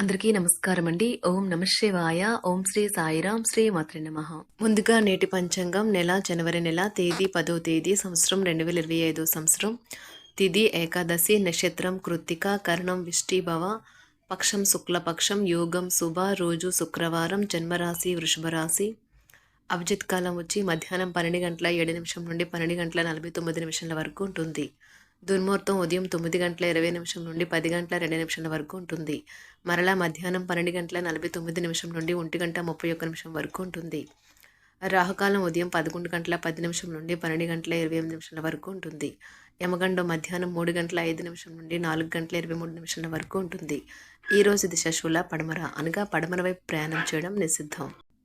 అందరికీ నమస్కారం అండి ఓం నమ శివాయ. ఓం శ్రీ సాయిరాం శ్రీ మాత్రి నమ. ముందుగా నేటి పంచాంగం నెల జనవరి నెల తేదీ పదో తేదీ సంవత్సరం రెండు వేల ఇరవై ఐదో సంవత్సరం. తిథి ఏకాదశి నక్షత్రం కృత్తిక కర్ణం విష్టిభవ పక్షం శుక్లపక్షం యోగం శుభ రోజు శుక్రవారం జన్మరాశి వృషభరాశి. అభిజిత్ కాలం వచ్చి మధ్యాహ్నం పన్నెండు గంటల ఏడు నిమిషం నుండి పన్నెండు గంటల నలభై తొమ్మిది నిమిషాల వరకు ఉంటుంది. దుర్ముహూర్తం ఉదయం తొమ్మిది గంటల ఇరవై నిమిషం నుండి పది గంటల రెండు నిమిషాల వరకు ఉంటుంది. మరలా మధ్యాహ్నం పన్నెండు గంటల నలభై తొమ్మిది నిమిషం నుండి ఒంటి గంట ముప్పై ఒక్క నిమిషం వరకు ఉంటుంది. రాహుకాలం ఉదయం పదకొండు గంటల పది నిమిషం నుండి పన్నెండు గంటల ఇరవై ఎనిమిది నిమిషాల వరకు ఉంటుంది. యమగండం మధ్యాహ్నం మూడు గంటల ఐదు నిమిషం నుండి నాలుగు గంటల ఇరవై మూడు నిమిషాల వరకు ఉంటుంది. ఈ రోజు దిశ శూల పడమర అనగా పడమర వైపు ప్రయాణం చేయడం నిషిద్ధం.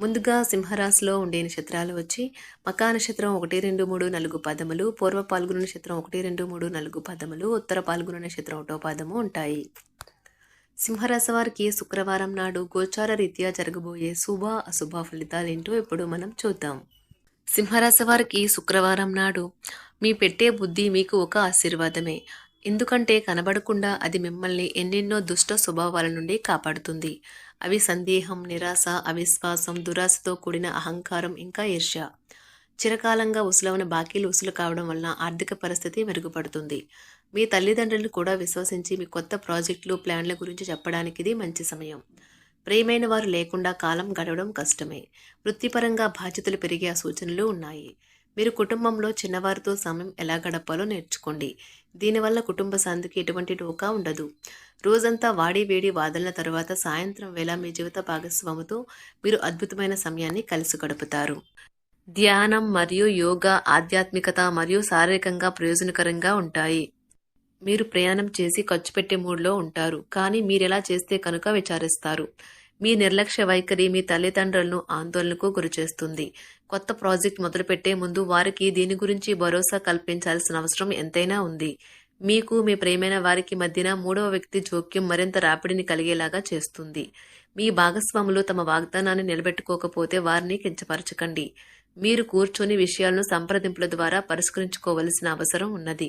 ముందుగా సింహరాశిలో ఉండే నక్షత్రాలు వచ్చి మకా నక్షత్రం ఒకటి రెండు మూడు నలుగు పదములు పూర్వ పాల్గొన నక్షత్రం ఒకటి రెండు మూడు నలుగు పదములు ఉత్తర పాల్గొన నక్షత్రం ఒకటో పదము ఉంటాయి. సింహరాశి వారికి శుక్రవారం నాడు గోచార రీత్యా జరగబోయే శుభ అశుభ ఫలితాలేంటో ఇప్పుడు మనం చూద్దాం. సింహరాశి వారికి శుక్రవారం నాడు మీ పెట్టే బుద్ధి మీకు ఒక ఆశీర్వాదమే. ఎందుకంటే కనబడకుండా అది మిమ్మల్ని ఎన్నెన్నో దుష్ట స్వభావాల నుండి కాపాడుతుంది. అవి సందేహం నిరాశ అవిశ్వాసం దురాశతో కూడిన అహంకారం ఇంకా ఈర్ష్య. చిరకాలంగా ఉసులవన బాకీలు ఉసులు కావడం వలన ఆర్థిక పరిస్థితి మెరుగుపడుతుంది. మీ తల్లిదండ్రులు కూడా విశ్వసించి మీ కొత్త ప్రాజెక్టులు ప్లాన్ల గురించి చెప్పడానికి ఇది మంచి సమయం. ప్రియమైన వారు లేకుండా కాలం గడవడం కష్టమే. వృత్తిపరంగా బాధ్యతలు పెరిగే సూచనలు ఉన్నాయి. మీరు కుటుంబంలో చిన్నవారితో సమయం ఎలా గడపాలో నేర్చుకోండి. దీనివల్ల కుటుంబ శాంతికి ఎటువంటి డోకా ఉండదు. రోజంతా వాడి వేడి వాదనల తరువాత సాయంత్రం వేళ మీ జీవిత భాగస్వామితో మీరు అద్భుతమైన సమయాన్ని కలిసి గడుపుతారు. ధ్యానం మరియు యోగా ఆధ్యాత్మికత మరియు శారీరకంగా ప్రయోజనకరంగా ఉంటాయి. మీరు ప్రయాణం చేసి ఖర్చు పెట్టే మూడ్లో ఉంటారు. కానీ మీరెలా చేస్తే కనుక విచారిస్తారు. మీ నిర్లక్ష్య వైఖరి మీ తల్లిదండ్రులను ఆందోళనకు గురిచేస్తుంది. కొత్త ప్రాజెక్ట్ మొదలుపెట్టే ముందు వారికి దీని గురించి భరోసా కల్పించాల్సిన అవసరం ఎంతైనా ఉంది. మీకు మీ ప్రేమైన వారికి మధ్యన మూడవ వ్యక్తి జోక్యం మరింత రాపిడిని కలిగేలాగా చేస్తుంది. మీ భాగస్వాములు తమ వాగ్దానాన్ని నిలబెట్టుకోకపోతే వారిని కించపరచకండి. మీరు కూర్చొని విషయాలను సంప్రదింపుల ద్వారా పరిష్కరించుకోవలసిన అవసరం ఉన్నది.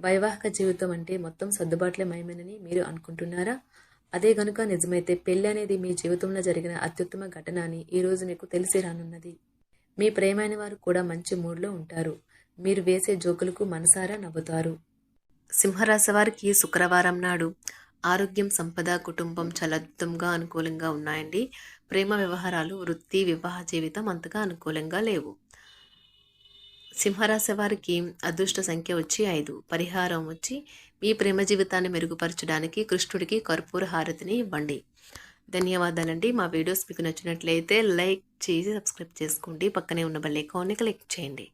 వైవాహిక జీవితం అంటే మొత్తం సర్దుబాట్లే మయమేనని మీరు అనుకుంటున్నారా? అదే గనుక నిజమైతే పెళ్ళి అనేది మీ జీవితంలో జరిగిన అత్యుత్తమ ఘటన అని ఈరోజు మీకు తెలిసి రానున్నది. మీ ప్రేమైన వారు కూడా మంచి మూడ్లో ఉంటారు. మీరు వేసే జోకులకు మనసారా నవ్వుతారు. సింహరాశి వారికి శుక్రవారం నాడు ఆరోగ్యం సంపద కుటుంబం చాలా అద్భుతంగా అనుకూలంగా ఉన్నాయండి. ప్రేమ వ్యవహారాలు వృత్తి వివాహ జీవితం అంతగా అనుకూలంగా లేవు. సింహరాశి వారికి అదృష్ట సంఖ్య వచ్చి ఐదు. పరిహారం వచ్చి మీ ప్రేమ జీవితాన్ని మెరుగుపరచడానికి కృష్ణుడికి కర్పూర హారతిని ఇవ్వండి. ధన్యవాదాలండి. మా వీడియోస్ మీకు నచ్చినట్లయితే లైక్ చేసి సబ్స్క్రైబ్ చేసుకోండి. పక్కనే ఉన్న బెల్ ఐకాన్ని క్లిక్ చేయండి.